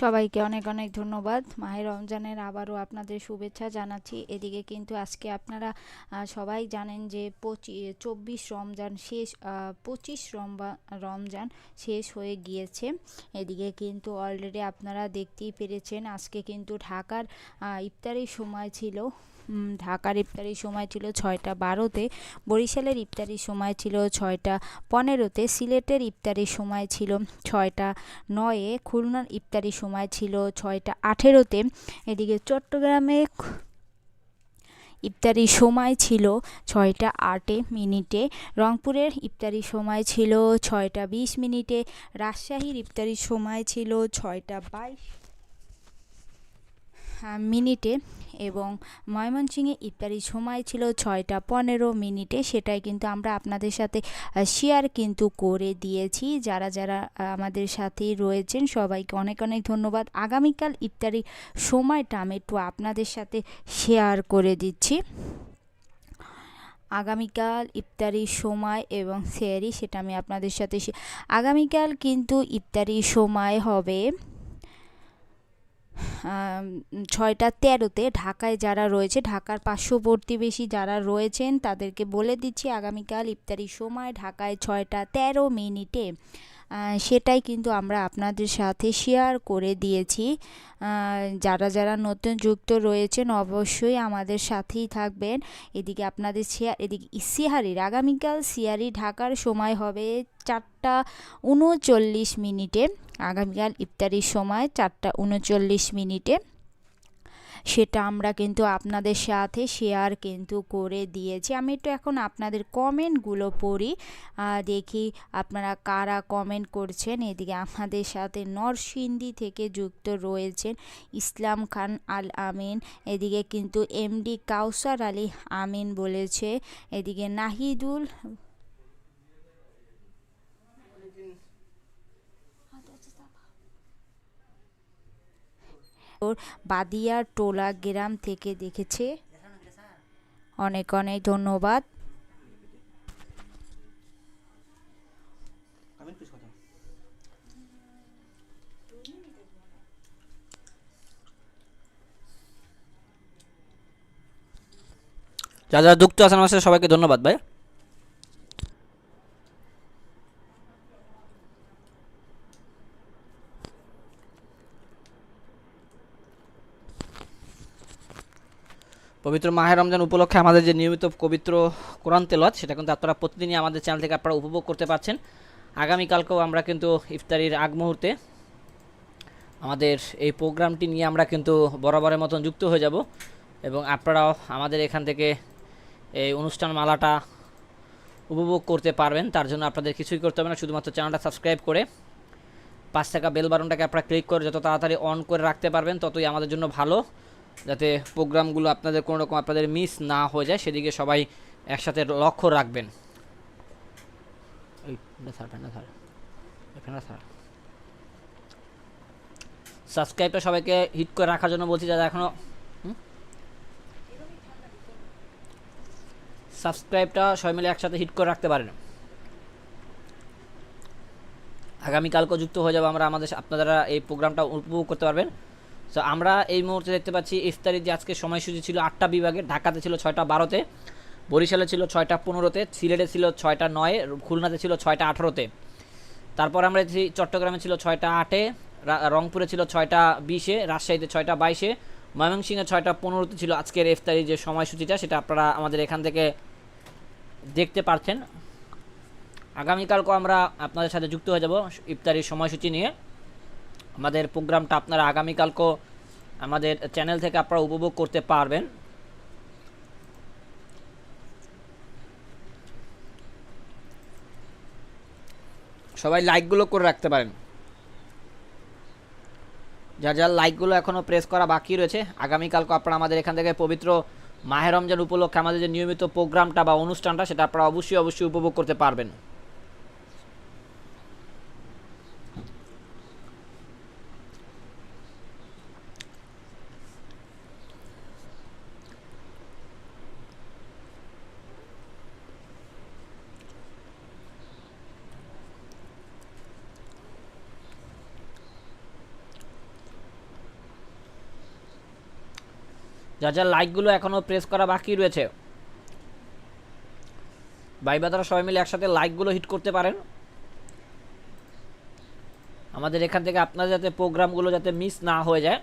সবাইকে অনেক অনেক ধন্যবাদ। মাহে রমজানের আবারও আপনাদের শুভেচ্ছা জানাচ্ছি। এদিকে কিন্তু আজকে আপনারা সবাই জানেন যে পঁচি, চব্বিশ রমজান শেষ পঁচিশ রমজান শেষ হয়ে গিয়েছে। এদিকে কিন্তু অলরেডি আপনারা দেখতেই পেরেছেন, আজকে কিন্তু ঢাকার ইফতারির সময় ছিল। ঢাকার ইফতারির সময় ছিল ছয়টা বারোতে, বরিশালের ইফতারির সময় ছিল ছয়টা পনেরোতে, সিলেটের ইফতারির সময় ছিল ছয়টা নয়ে, খুলনার ইফতারির সময় ছিল ছয়টা আঠেরোতে। এদিকে চট্টগ্রামে ইফতারির সময় ছিল ছয়টা আটে মিনিটে। রংপুরের ইফতারির সময় ছিল ছয়টা বিশ মিনিটে। রাজশাহীর ইফতারির সময় ছিল ছয়টা বাইশ মিনিটে। এবং ময়মনসিংহে ইফতারির সময় ছিল ছয়টা পনেরো মিনিটে। সেটাই কিন্তু আমরা আপনাদের সাথে শেয়ার কিন্তু করে দিয়েছি। যারা যারা আমাদের সাথেই রয়েছেন, সবাইকে অনেক অনেক ধন্যবাদ। আগামীকাল ইফতারির সময়টা আমি একটু আপনাদের সাথে শেয়ার করে দিচ্ছি। আগামীকাল ইফতারির সময় এবং সেয়ারি সেটা আমি আপনাদের সাথে আগামীকাল কিন্তু ইফতারির সময় হবে। ছয়টা তেরোতে ঢাকায় যারা রয়েছে, ঢাকার পার্শ্ববর্তী বেশি যারা রয়েছেন, তাদেরকে বলে দিচ্ছি, আগামীকাল ইফতারির সময় ঢাকায় ছয়টা তেরো মিনিটে সেটাই কিন্তু আমরা আপনাদের সাথে শেয়ার করে দিয়েছি। যারা যারা নতুন যুক্ত রয়েছেন অবশ্যই আমাদের সাথেই থাকবেন। এদিকে আপনাদের শেয়ার এদিকে সিহারির, আগামীকাল সিহারি ঢাকার সময় হবে চারটা উনচল্লিশ মিনিটে। আগামীকাল ইফতারির সময় চারটা উনচল্লিশ মিনিটে। সেটা আমরা কিন্তু আপনাদের সাথে শেয়ার কিন্তু করে দিয়েছি। আমি একটু এখন আপনাদের কমেন্টগুলো পড়ি। দেখি আপনারা কারা কমেন্ট করছেন। এদিকে আমাদের সাথে নরসিংদী থেকে যুক্ত রয়েছেন ইসলাম খান আল আমিন। এদিকে কিন্তু এমডি কাউসার আলী আমিন বলেছে। এদিকে নাহিদুল বাদিয়া টোলা গ্রাম থেকে দেখেছে। অনেক অনেক ধন্যবাদ। যারা যুক্ত আছেন আমার সাথে সবাইকে ধন্যবাদ ভাই। পবিত্র মাহের রমজান উপলক্ষে আমাদের যে নিয়মিত পবিত্র কোরআন তেলাওয়াত, সেটা কিন্তু আপনারা প্রতিদিনই আমাদের চ্যানেল থেকে আপনারা উপভোগ করতে পারছেন। আগামীকালকেও আমরা কিন্তু ইফতারির আগ মুহূর্তে আমাদের এই প্রোগ্রামটি নিয়ে আমরা কিন্তু বরাবরের মতন যুক্ত হয়ে যাব এবং আপনারাও আমাদের এখান থেকে এই অনুষ্ঠান মালাটা উপভোগ করতে পারবেন। তার জন্য আপনাদের কিছুই করতে হবে না, শুধুমাত্র চ্যানেলটা সাবস্ক্রাইব করে পাঁচ টাকা বেল বাটনটাকে আপনারা ক্লিক করে যত তাড়াতাড়ি অন করে রাখতে পারবেন, ততই আমাদের জন্য ভালো। যাতে প্রোগ্রামগুলো আপনাদের কোনো রকম আপনাদের মিস না হয়ে যায়, সেদিকে সবাই একসাথে লক্ষ্য রাখবেন। সাবস্ক্রাইবটা সবাইকে হিট করে রাখার জন্য বলছি, যারা এখনও সাবস্ক্রাইবটা সবাই মিলে একসাথে হিট করে রাখতে পারেন। আগামীকালকেও যুক্ত হয়ে যাব আমরা, আমাদের আপনারা এই প্রোগ্রামটা উপভোগ করতে পারবেন। তো আমরা এই মুহূর্তে দেখতে পাচ্ছি ইফতারির যে আজকে সময়সূচি ছিল আটটা বিভাগে, ঢাকাতে ছিল ছয়টা বারোতে, বরিশালে ছিল ছয়টা পনেরোতে, সিলেটে ছিল ছয়টা নয়ে, খুলনাতে ছিল ছয়টা আঠেরোতে। তারপর আমরা চট্টগ্রামে ছিল ছয়টা আটে রংপুরে ছিল ছয়টা বিশে, রাজশাহীতে ছয়টা বাইশে, ময়মনসিংহে ছয়টা পনেরোতে ছিল আজকের ইফতারি যে সময়সূচিটা, সেটা আপনারা আমাদের এখান থেকে দেখতে পারছেন। আগামীকালকেও আমরা আপনাদের সাথে যুক্ত হয়ে যাব ইফতারির সময়সূচি নিয়ে। আমাদের প্রোগ্রামটা আপনারা আগামীকালকেও আমাদের চ্যানেল থেকে আপনারা উপভোগ করতে পারবেন। সবাই লাইকগুলো করে রাখতে পারেন। যার যার লাইকগুলো এখনও প্রেস করা বাকি রয়েছে আগামীকালকে আপনারা আমাদের এখান থেকে পবিত্র মাহে রমজান উপলক্ষে আমাদের যে নিয়মিত প্রোগ্রামটা বা অনুষ্ঠানটা, সেটা আপনারা অবশ্যই অবশ্যই উপভোগ করতে পারবেন। যা যার লাইকগুলো এখনও প্রেস করা বাকি রয়েছে। ভাই বাদারা সবাই মিলে একসাথে লাইকগুলো হিট করতে পারেন। আমাদের এখান থেকে আপনার যাতে প্রোগ্রামগুলো যাতে মিস না হয়ে যায়।